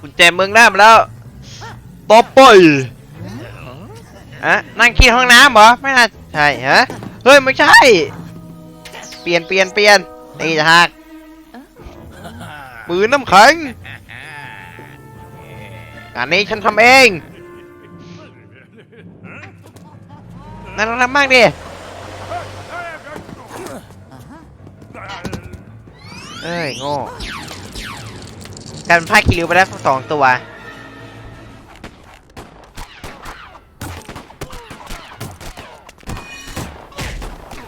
กุญแจเมืองได้มาแล้วต่อไปอะนั่งขี้ห้องน้ำเหรอ ไม่น่าใช่ฮะ เฮ้ย ไม่ใช่ เปลี่ยนเปลี่ยนเปลี่ยนนี่จะหักปืนน้ำแข็งอันนี้ฉันทำเองนั่นเราทำบ้างดิเอ้ยโง่ กลารเป็นผ้าคีริวไปแล้วสองตัว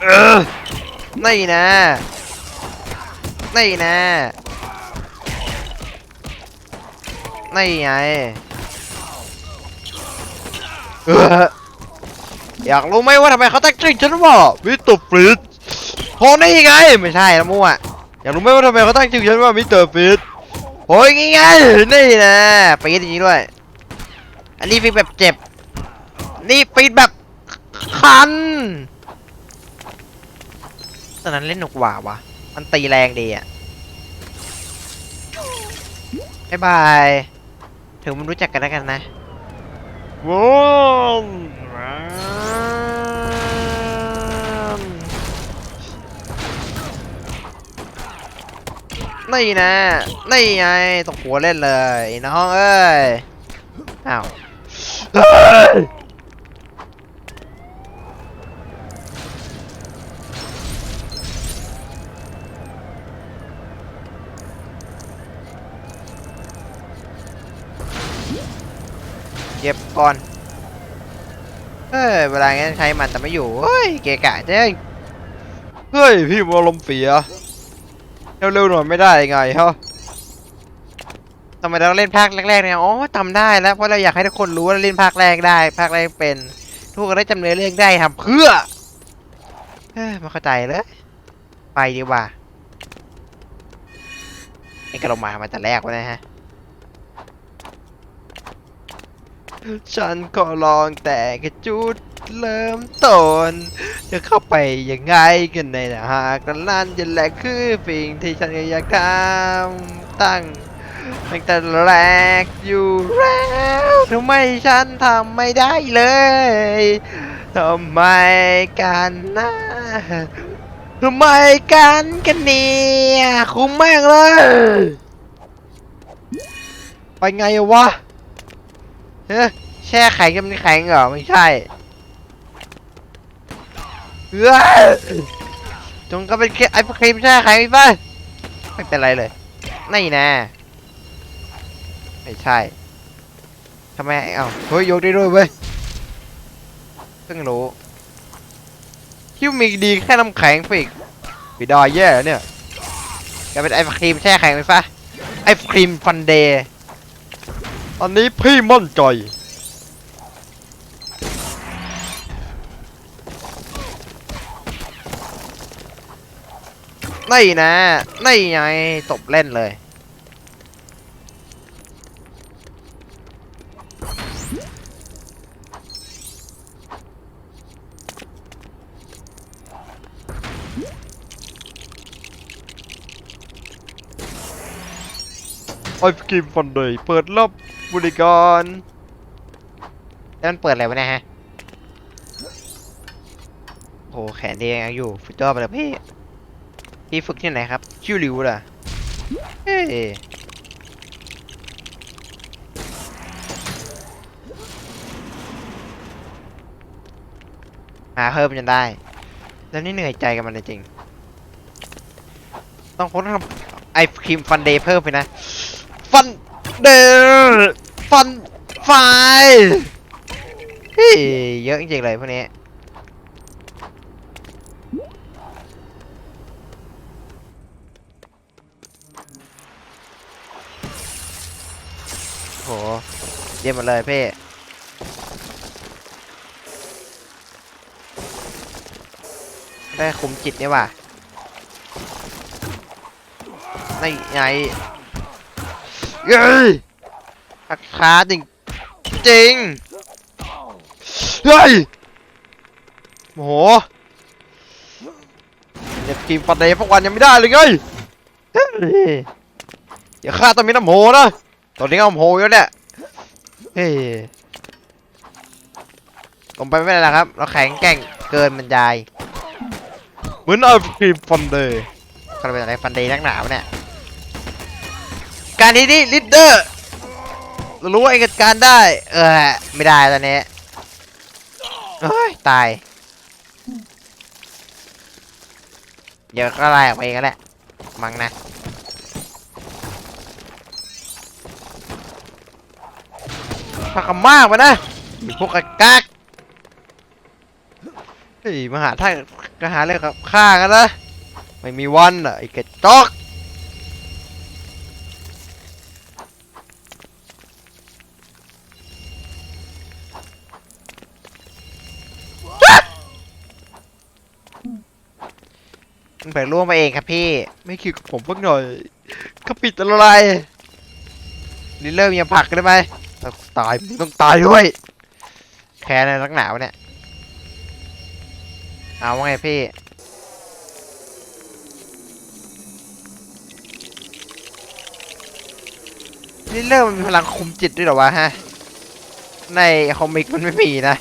เออนี่นะนี่นะนี่ไงเอออยากรู้ไหมว่าทำไมเขาตั้งชื่อฉันว่ามิสเตอร์ฟริตโหนี่ไง ไม่ใช่ละมั่วอยากรู้ไหมว่าทำไมเขาตั้งชื่อฉันว่ามิสเตอร์ฟริต โอ้ยงี้ไงนี่นะปีดอย่างนี้ด้วย อันนี้ปีดแบบเจ็บ นี่ปีดแบบคันตอนนั้นเล่นหนุกหว่าวะมันตีแรงดีอะบายบาย ถึงมันรู้จักกันแล้วกันนะว้าว นี่นะนี่ไงตกหัวเล่นเลยน้องเอ้ยอ้าวเก็บก่อนเฮ้ยเวลางั้นใช้มันแต่ไม่อยู่ เฮ้ย เกะกะเจ้เฮ้ย พี่มัวลมณ์เสีย เร็วๆหน่อยไม่ได้ไงฮะทำไมเราเล่นภาคแรกๆเนี่ยอ๋อจำได้แล้วเพราะเราอยากให้ทุกคนรู้ว่าเราเล่นภาคแรกได้ ภาคแรกเป็น ทุกคนได้จำเนื้อเรื่องได้ทำเพื่อเฮ้ยไมาเข้าใจเลยไปดีกว่าไอ้กระลงมามาแต่แรกวะนะฮะฉันก็ลองแต่กระจุด เริ่มต้นจะเข้าไปยังไงกันในนะหากนั่นจะแหละคือสิ่งที่ฉันอยากทำตั้งตั้งแต่แรกอยู่แล้วทำไมฉันทำไม่ได้เลยทำไมกันนะทำไมกันกันเนี่ยคุ้มมากเลย ไปไงวะเฮ้แช่แข็งจะมันแข็งเหรอ ไม่ใช่ เฮ้ยจงก็เป็นแค่ไอ้ครีมแช่แข็งไปป่ะไม่เป็นไรเลยนี่นะไม่ใช่ทำไมเอ้าเฮ้ยยกได้ด้วยเว้ยเพิ่งรู้คิดวามีดีแค่น้ำแข็งไปอีกไปดอยแย่เนี่ยกลายเป็นไอ้ครีมแช่แข็งไปป่ะไอ้ครีมฟันเดย์อันนี้พี่มั่นใจ นี่นะนี่ไงตบเล่นเลย ไอศกรีมฟันเดย์เปิดรับบริการแล้วมันเปิดอะไรวะเนี่ยฮะโหแขนเดียังอยู่ฟุตยอดไปเลยพี่ พี่ฝึกที่ไหนครับ ชิวหลิวล่ะเฮ้หาเพิ่มจนได้ แล้วนี่เหนื่อยใจกับมันจริง ต้องค้นทำไอครีมฟันเดย์เพิ่มไปนะ ฟันเดย์ฟันไฟเฮ้ยเยอะจริงๆเลยพวกนี้ หเยี่ยมหมดเลยพี่ได้คุมจิตนี่ว่ะนี่ไงเย้ยราคาจริงจริงเฮ้ยโอ้โหเด็ดทีมฟันเดย์พวกวันยังไม่ได้เลยไงเฮ้ยอย่าฆ่าตอนมีน้ำโหนะ ตัวนี้ก็โผล่อยู่เนี่ยเฮ้ยลงไปไม่ได้แล้วครับ เราแข็งแกร่งเกินบรรยาย เหมือนเอาครีมฟันเดย์กระเป็นอะไรฟันเดย์นักหนาวะเนี่ย การนี้นี่ลิดเดอร์เรารู้ว่าเองจัดการได้ เออไม่ได้ตอนนี้เฮ้ยตายเดี๋ยวก็ไล่ออกไปเองก็แหละ มั้งนะ พักมากไปนะมีพวกกากากเฮ้ยมาหาท่านก็หาเรื่องกับฆ่ากันนะไม่มีวันอะไอ้กระจอกมันไปร่วมมาเองครับพี่ ไม่คิดกับผมเพิ่งหน่อยเขาปิดอะไรลิลเลอร์ยังผลักได้ไหม ต้องตายมึงต้องตายด้วย แค่ในนักหนาวเนี่ย เอาว่าไงพี่ลิลเลอร์มันมีพลังคุมจิตด้วยเหรอวะฮะ ในคอมิกมันไม่มีนะ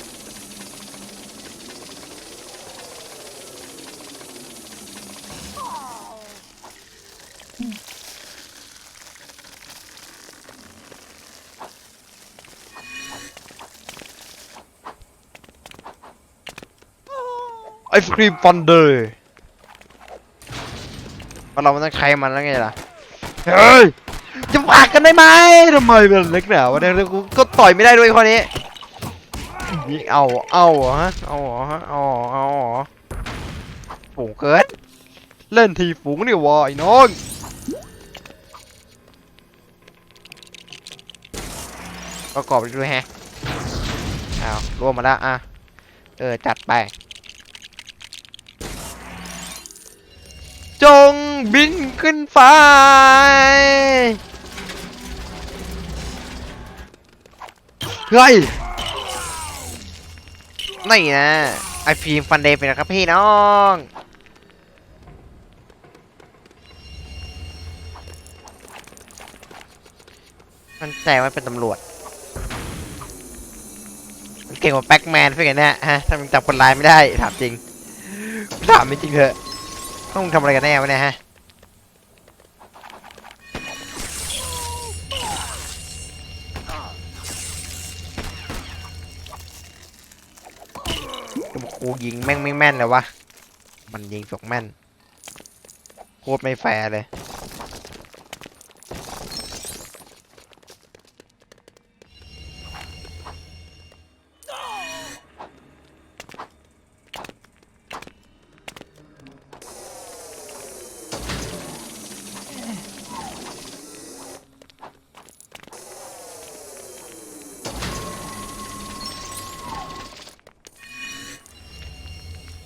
ไศครีมฟันเดอร์เรามันต้องใช้มันแล้วไงล่ะ เฮ้ย จะฝากกันได้ไหมทำไมเป็นเล็กหนาวะเนี่ยกูก็ต่อยไม่ได้ด้วยข้อนี้นี่เอา เอาเหรอฮะ เอาเหรอฮะเอาเหรอเอาเหรอฝูงเกินเล่นทีฝูงนี่วะไอ้น้องประกอบไปด้วยแฮะอ้าวรวมมาแล้วอะ เออ จัดไป บินขึ้นฟ้าเฮ้ยนี่นะไอฟิล์มฟันเดย์เป็นนะครับพี่น้องมันใจว่าเป็นตำรวจมันเก่งกว่าแบ็กแมนฟิกเนี่ยฮะถ้ามึงจับคนร้ายไม่ได้ถามจริงถามไม่จริงเถอะต้องทำอะไรกันแน่วะเนี่ยฮะ กูยิงแม่งไม่แม่นเลยวะ มันยิงสกแม่น โคตรไม่แฟร์เลย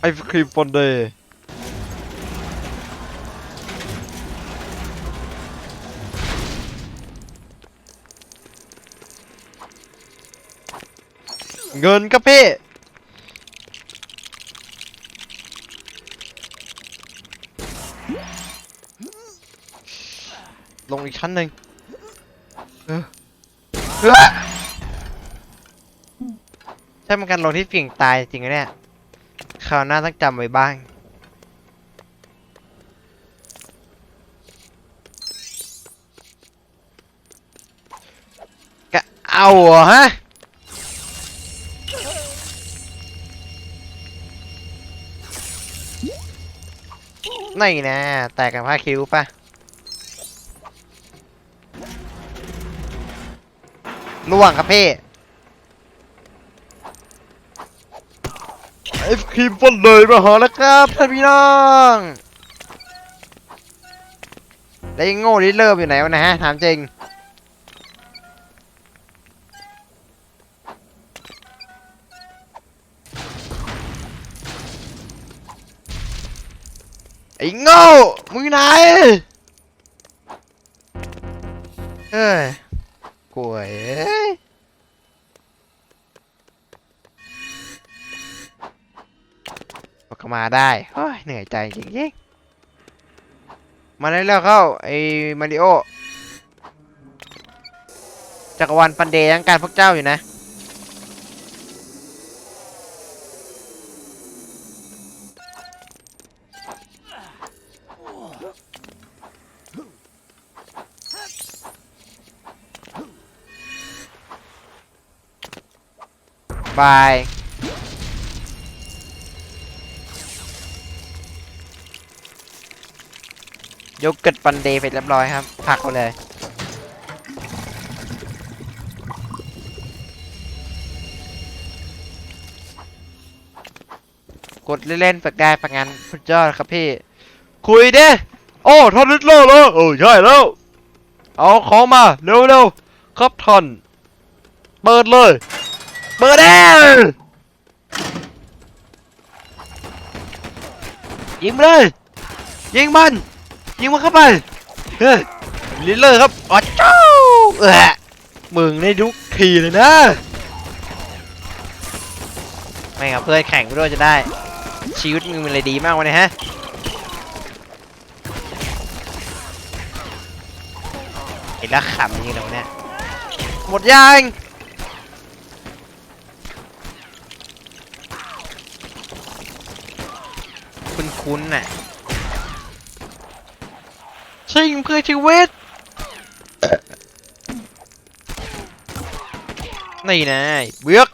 ไอศครีมฟอนเดย์เงินครับพี่ลงอีกชั้นหนึ่งเออเออใช่มันการลงที่ฝิ่งตายจริงๆนะเนี่ย ราวหน้าต้องจำไว้บ้าง กะเอาเหรอฮะ นี่นะ แตกกันผ้าคิ้วปะล่วงครับพี่ ไอศครีมฟันเลยมาหาแล้วครับท่านพี่น้องแล้วไอ้โง่ที่เริ่มอยู่ไหนวะนะฮะถามจริงไอ้โง่มึงไหนเฮ้ยกล้วย เอ้ยก็มาได้เฮ้ยเหนื่อยใจจริงๆมาได้แล้วเข้าไอ้มาริโอจักรวาลฟันเดย์ยังการพวกเจ้าอยู่นะบาย ยกเกิดฟันเดย์ไปเรียบร้อยครับผลักเลยกดเล่นๆฝึกได้ฝึกงานสุดยอดครับพี่ คุยดิโอ้ท่านนิดเลอร์เลยเออใช่แล้ว เอาของมา เร็วๆครับท่านเปิดเลย เปิดเองยิงเลย ยิงมัน ยิงมันเข้าไปเฮ้ยลิลเลอร์ครับอ๋อเจ้าเออมึงได้ทุกทีเลยนะไม่กับเพื่อนแข่งไปด้วยจะได้ ชีวิตมึงมันเลยดีมากวะเนี่ยฮะเห็นแล้วขำจริงๆนะวะเนี่ยหมดยังคุณคุ้นๆน่ะ ชิงเพื่อชีวิต นี่นะเบือก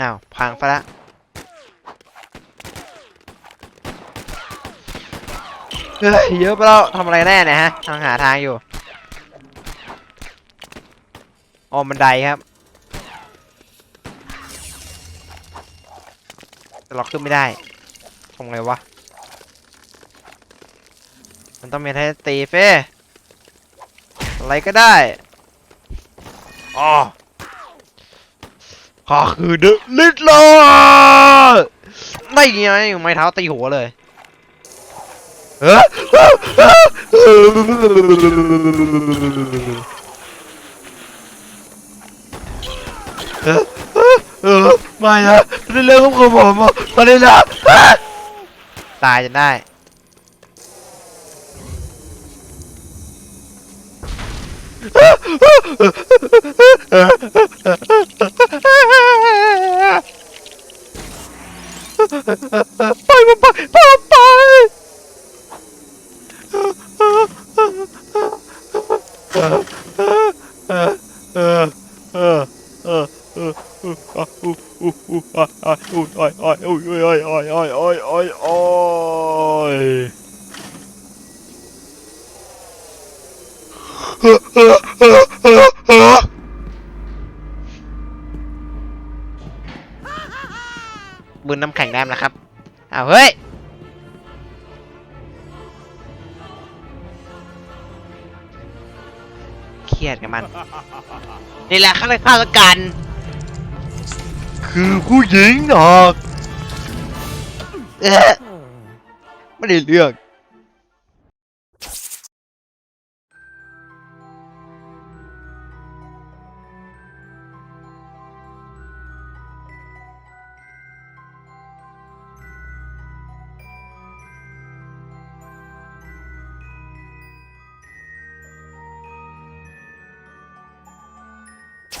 อ้าวพังไปละเฮ้ยเยอะไปแล้วทำอะไรแน่เนี่ยฮะทางหาทางอยู่อ๋อบันไดครับ เราขึ้นไม่ได้ทำไงวะ มันต้องมีอะไรให้ตีเฟ้อะไรก็ได้อ๋อข้าคือเดอะลิทเลอร์ไม่ไงไม้เท้าตีหัวเลยเอ้อเอ้อเออ ไม่นะเป็นเรื่องของผมอะมาเลยนะตายจะได้ไปมันไปไปมันไป บืนน้ำแข็งแดมนะครับอ้าวเฮ้ยเครียดกับมัน นี่แหละข้าเลยข้าละกัน คือผู้หญิงหรอกเอ๊ะไม่ได้เลือก